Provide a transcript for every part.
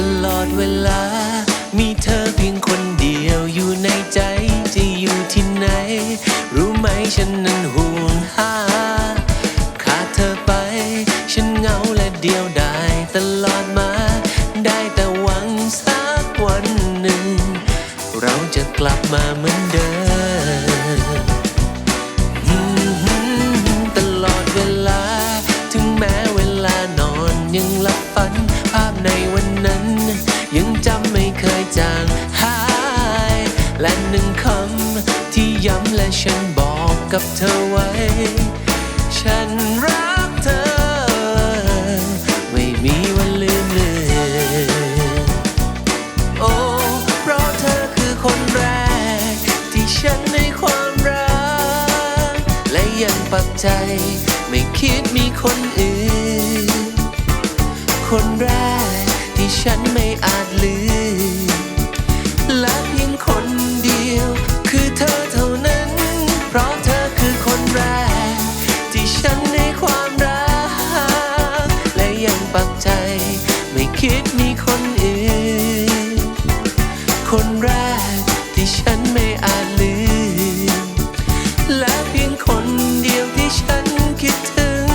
ตลอดเวลา มีเธอเพียงคนเดียวอยู่ในใจจะอยู่ที่ไหน รู้ไหมฉันนั้นห่วงหาขาดเธอไป ฉันเหงาและเดียวดายตลอดมา ได้แต่หวังสักวันหนึ่ง เราจะกลับมาเหมือนเดิมตลอดเวลา ถึงแม้เวลานอนยังหลับฝัน ฉันบอกกับเธอไว้ ฉันรักเธอ ไม่มีวันลืมเลือนโอ้ เพราะเธอคือคนแรก ที่ฉันในความรัก และยังปักใจ ไม่คิดมีคนอื่น คนแรกที่ฉันไม่อาจลืม ปักใจ ไม่คิดมีคนอื่น คนแรกที่ฉันไม่อาจลืม และเพียงคนเดียวที่ฉันคิดถึง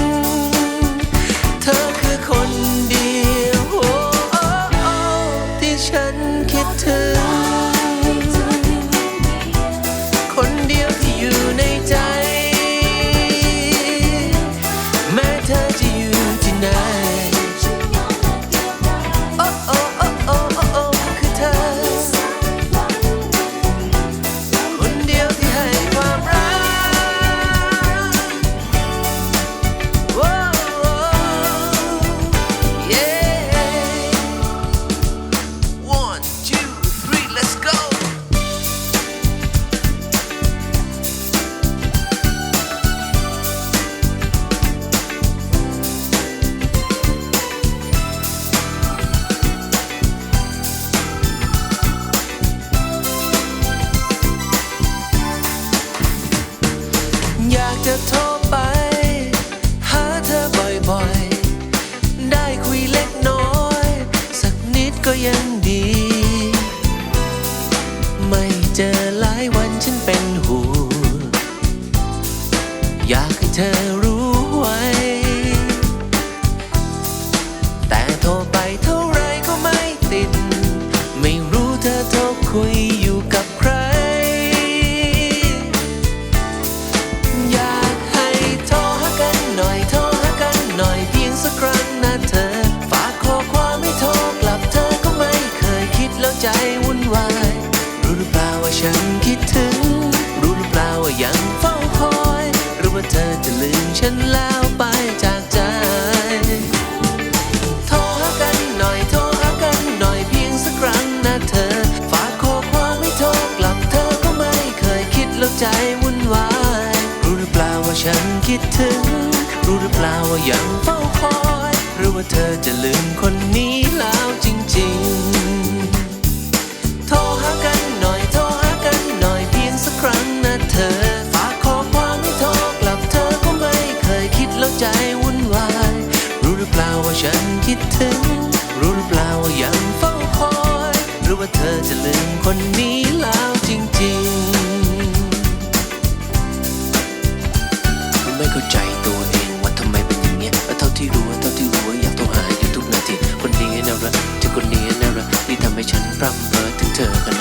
เธอคือคนเดียวโอ้โอ้โอ้ที่ฉันคิดถึง คนเดียวที่อยู่ในใจ แม้เธอจะอยู่ที่ไหน ยังดี ไม่เจอหลายวันฉันเป็นห่วงอยากให้เธอ คิดถึง รู้หรือเปล่าว่ายังเฝ้าคอยรือว่าเธอจะลืมฉันแล้วไปจากใจ โทรหากันหน่อยโทรหากันหน่อยเพียงสักครั้งนะเธอ ฝากข้อความไม่โทรกลับเธอก็ไม่เคยคิดแล้วใจวุ่นวาย รู้หรือเปล่าว่าฉันคิดถึง รู้หรือเปล่าว่ายังเฝ้าคอย หรือว่าเธอจะลืมคนนี้แล้วจริง ๆ ว่าฉันคิดถึง รู้หรือเปล่าว่ายังเฝ้าคอย หรือว่าเธอจะลืมคนนี้แล้วจริงๆ ไม่เข้าใจตัวเองว่าทำไมเป็นอย่างเงี้ยเท่าที่รู้เท่าที่รู้อยากโทรหาอยู่ทุกนาที คนนี้นะรักเธอคนนี้นะรักที่ทำให้ฉันร่ำเพ้อถึงเธอขนาด